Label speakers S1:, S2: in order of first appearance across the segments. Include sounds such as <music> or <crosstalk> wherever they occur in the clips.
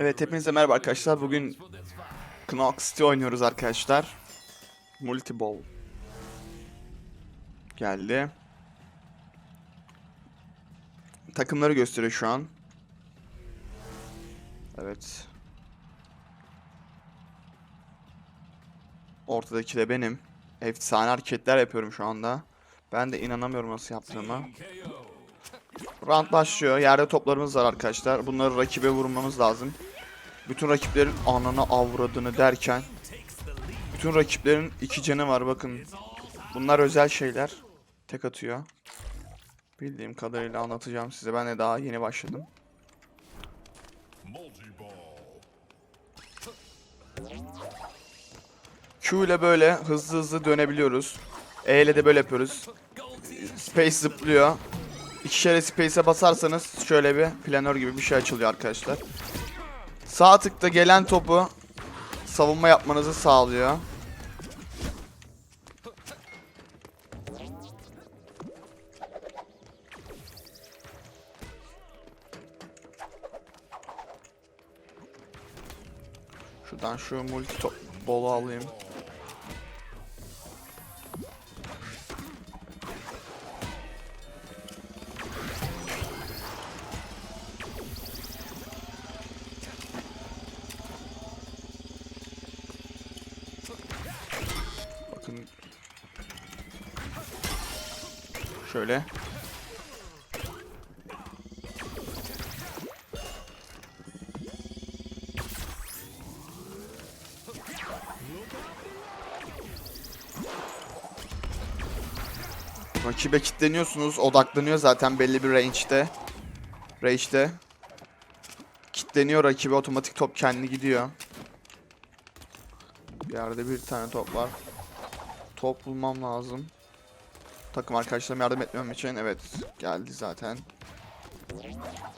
S1: Evet hepinize merhaba arkadaşlar. Bugün. Knock City oynuyoruz arkadaşlar. Multi Ball. Geldi. Takımları gösteriyor şu an. Evet. Ortadaki de benim. Efsane hareketler yapıyorum şu anda. Ben de inanamıyorum nasıl yaptığıma. Round başlıyor. Yerde toplarımız var arkadaşlar. Bunları rakibe vurmamız lazım. Bütün rakiplerin ananı avradını derken bütün rakiplerin iki canı var bakın. Bunlar özel şeyler. Tek atıyor. Bildiğim kadarıyla anlatacağım size. Ben de daha yeni başladım. Q ile böyle hızlı hızlı dönebiliyoruz. E ile de böyle yapıyoruz. Space zıplıyor. İki kere space'e basarsanız şöyle bir planör gibi bir şey açılıyor arkadaşlar. Sağ tıkta gelen topu savunma yapmanızı sağlıyor. Şuradan şu multi top bolu alayım. Şöyle. Rakibe kilitleniyorsunuz. Odaklanıyor zaten belli bir range'de. Range'de. Kilitleniyor rakibe otomatik top kendi gidiyor. Bir yerde bir tane top var. Top bulmam lazım. Takım arkadaşlarım yardım etmem için evet geldi zaten.
S2: Lead.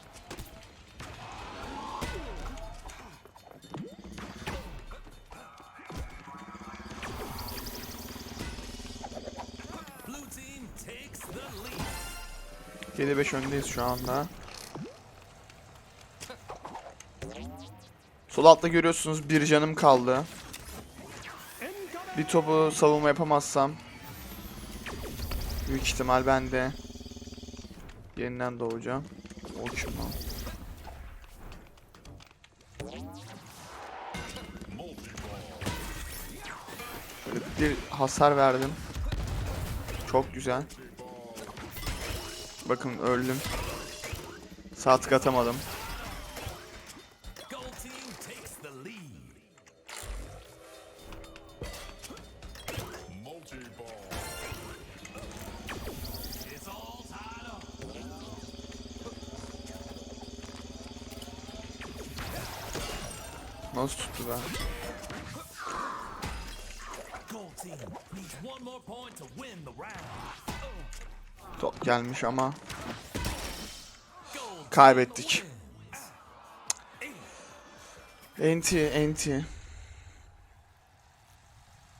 S1: 7-5 öndeyiz şu anda. Sol altta görüyorsunuz bir canım kaldı. Bir topu savunma yapamazsam büyük ihtimal ben de yeniden doğacağım. O bir hasar verdim. Çok güzel. Bakın öldüm. Sağ tık atamadım. Nasıl tuttu be? Top gelmiş ama kaybettik. NT, NT.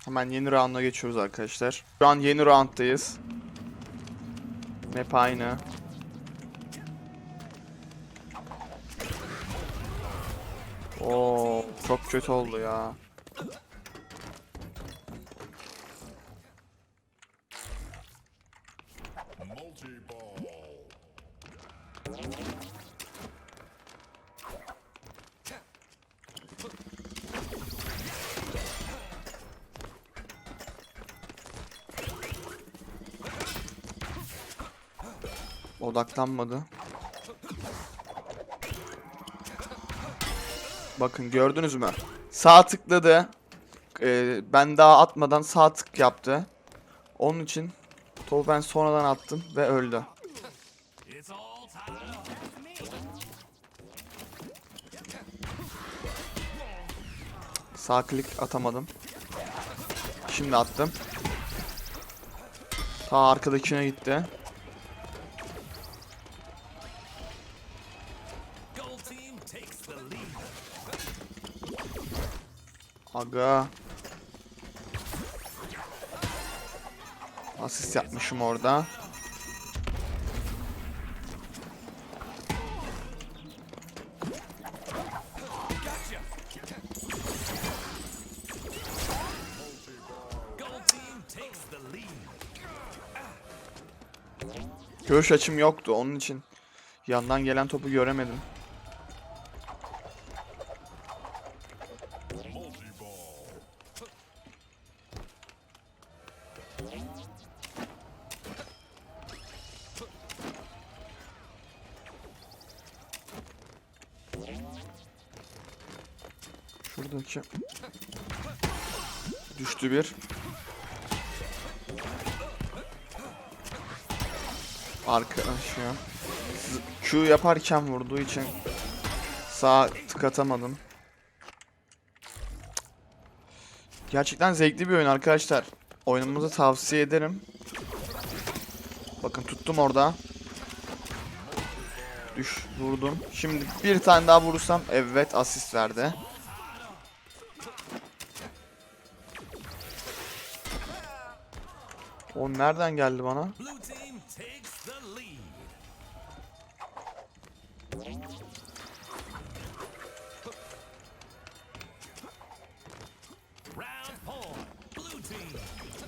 S1: Hemen yeni round'a geçiyoruz arkadaşlar. Şu an yeni round'dayız. Map aynı. Oo, çok kötü oldu ya. Odaklanmadı. Bakın gördünüz mü? Sağ tıkladı. Ee, ben daha atmadan sağ tık yaptı. Onun için topu ben sonradan attım ve öldü. Sağ klik atamadım. Şimdi attım. Ta arkadakine gitti. Aga. Asist yapmışım orada. Görüş açım yoktu onun için yandan gelen topu göremedim. Şuradaki düştü bir. Arkadaş ya. Z- Q yaparken vurduğu için sağ tık atamadım. Gerçekten zevkli bir oyun arkadaşlar. Oyunumuzu tavsiye ederim. Bakın tuttum orada. Düş vurdum. Şimdi bir tane daha vurursam evet asist verdi. O nereden geldi bana?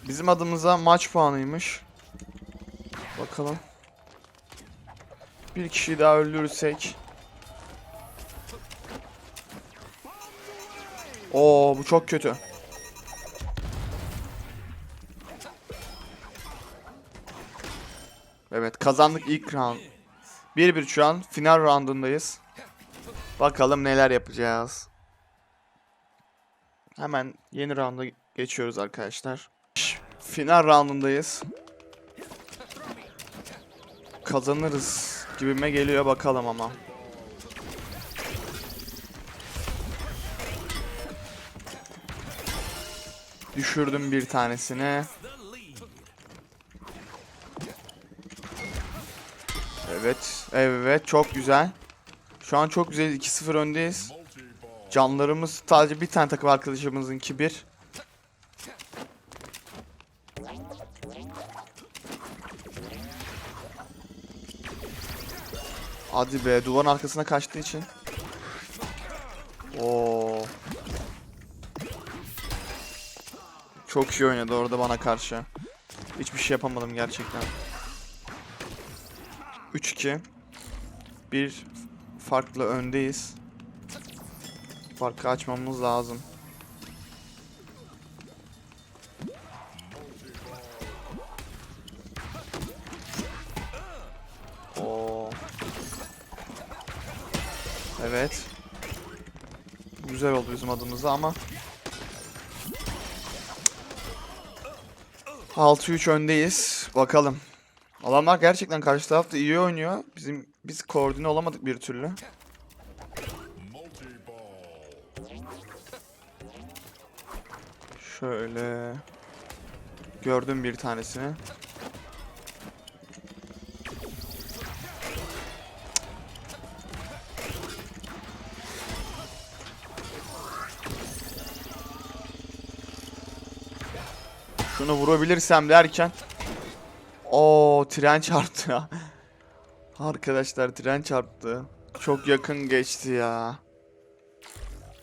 S1: Bizim adımıza maç puanıymış. Bakalım. Bir kişiyi daha öldürürsek. Oo bu çok kötü. Evet kazandık ilk round. 1-1 şu an final roundundayız. Bakalım neler yapacağız. Hemen yeni rounda geçiyoruz arkadaşlar. Final roundundayız. Kazanırız gibime geliyor bakalım ama. Düşürdüm bir tanesini. Evet, evet çok güzel. Şu an çok güzel 2-0 öndeyiz. Canlarımız sadece bir tane takım arkadaşımızınki bir. Hadi be duvarın arkasına kaçtığı için. Oo. Çok iyi oynadı orada bana karşı. Hiçbir şey yapamadım gerçekten. 3-2. Bir farklı öndeyiz. Farkı açmamız lazım. Evet. Güzel oldu bizim adımıza ama 6-3 öndeyiz. Bakalım. Adamlar gerçekten karşı tarafta iyi oynuyor. Bizim biz koordine olamadık bir türlü. Şöyle gördüm bir tanesini. Şunu vurabilirsem derken o tren çarptı ya. <laughs> Arkadaşlar tren çarptı. Çok yakın geçti ya.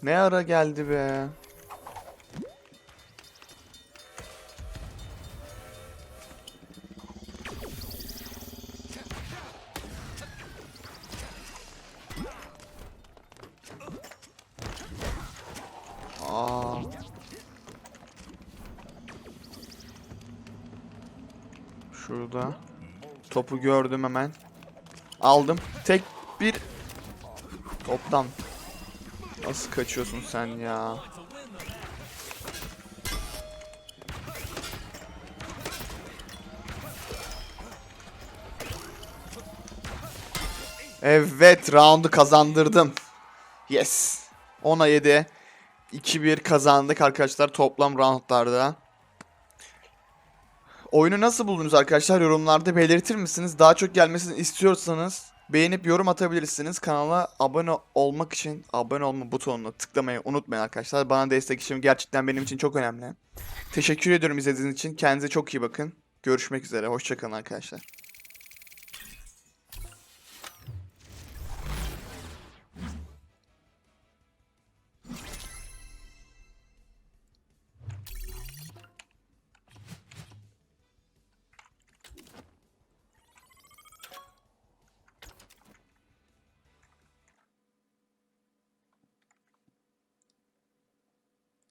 S1: Ne ara geldi be. Şurada. Topu gördüm hemen. Aldım. Tek bir toptan. Nasıl kaçıyorsun sen ya? Evet, roundu kazandırdım. Yes. 10'a 7. 2-1 kazandık arkadaşlar toplam roundlarda. Oyunu nasıl buldunuz arkadaşlar? Yorumlarda belirtir misiniz? Daha çok gelmesini istiyorsanız beğenip yorum atabilirsiniz. Kanala abone olmak için abone olma butonuna tıklamayı unutmayın arkadaşlar. Bana destek için gerçekten benim için çok önemli. Teşekkür ediyorum izlediğiniz için. Kendinize çok iyi bakın. Görüşmek üzere. Hoşçakalın arkadaşlar.